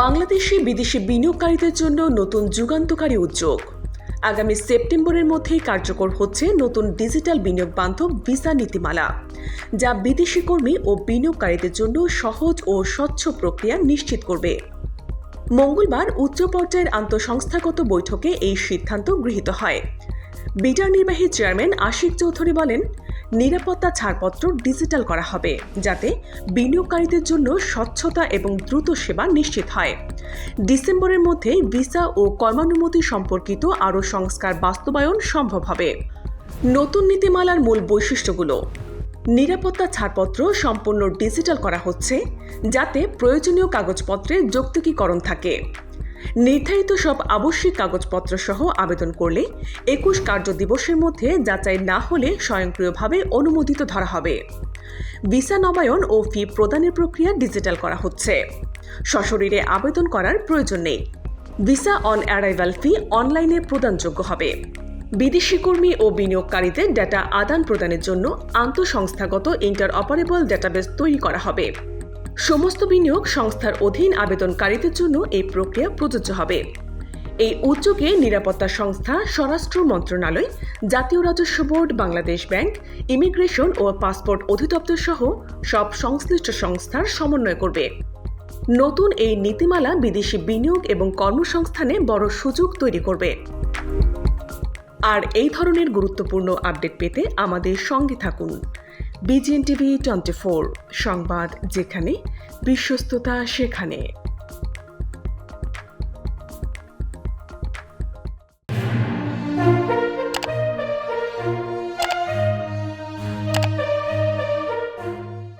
বাংলাদেশে বিদেশি বিনিয়োগকারীদের জন্য নতুন যুগান্তকারী উদ্যোগ। আগামী সেপ্টেম্বরের মধ্যেই কার্যকর হচ্ছে নতুন ডিজিটাল বিনিয়োগ বান্ধব ভিসা নীতিমালা, যা বিদেশি কর্মী ও বিনিয়োগকারীদের জন্য সহজ ও স্বচ্ছ প্রক্রিয়া নিশ্চিত করবে। মঙ্গলবার উচ্চ পর্যায়ের আন্তঃসংস্থাগত বৈঠকে এই সিদ্ধান্ত গৃহীত হয়। বিটার নির্বাহী চেয়ারম্যান আশিক চৌধুরী বলেন নিরাপত্তা ছাড়পত্র ডিজিটাল করা হবে, যাতে বিনিয়োগকারীদের জন্য স্বচ্ছতা এবং দ্রুত সেবা নিশ্চিত হয়। ডিসেম্বরের মধ্যে ভিসা ও কর্মানুমতি সম্পর্কিত আরও সংস্কার বাস্তবায়ন সম্ভব হবে। নতুন নীতিমালার মূল বৈশিষ্ট্যগুলো। নিরাপত্তা ছাড়পত্র সম্পূর্ণ ডিজিটাল করা হচ্ছে, যাতে প্রয়োজনীয় কাগজপত্রে যৌক্তিকীকরণ থাকে। নির্ধারিত সব আবশ্যিক কাগজপত্র সহ আবেদন করলে একুশ কার্য দিবসের মধ্যে যাচাই না হলে স্বয়ংক্রিয়ভাবে অনুমোদিত ধরা হবে। ভিসা নবায়ন ও ফি প্রদানের প্রক্রিয়া ডিজিটাল করা হচ্ছে। সশরীরে আবেদন করার প্রয়োজন নেই। ভিসা অন অ্যারাইভাল ফি অনলাইনে প্রদানযোগ্য হবে। বিদেশি কর্মী ও বিনিয়োগকারীদের ডেটা আদান প্রদানের জন্য আন্তঃসংস্থাগত ইন্টার অপারেবল ডেটাবেস তৈরি করা হবে। সমস্ত বিনিয়োগ সংস্থার অধীন আবেদনকারীদের জন্য এই প্রক্রিয়া প্রযোজ্য হবে। এই উদ্যোগে নিরাপত্তা সংস্থা, স্বরাষ্ট্র মন্ত্রণালয়, জাতীয় রাজস্ব বোর্ড, বাংলাদেশ ব্যাংক, ইমিগ্রেশন ও পাসপোর্ট অধিদপ্তর সহ সব সংশ্লিষ্ট সংস্থার সমন্বয় করবে। নতুন এই নীতিমালা বিদেশি বিনিয়োগ এবং কর্মসংস্থানে বড় সুযোগ তৈরি করবে। আর এই ধরনের গুরুত্বপূর্ণ আপডেট পেতে আমাদের সঙ্গে থাকুন। বিজিএন টিভি টোয়েন্টি ফোর সংবাদ যেখানে, বিশ্বস্ততা সেখানে।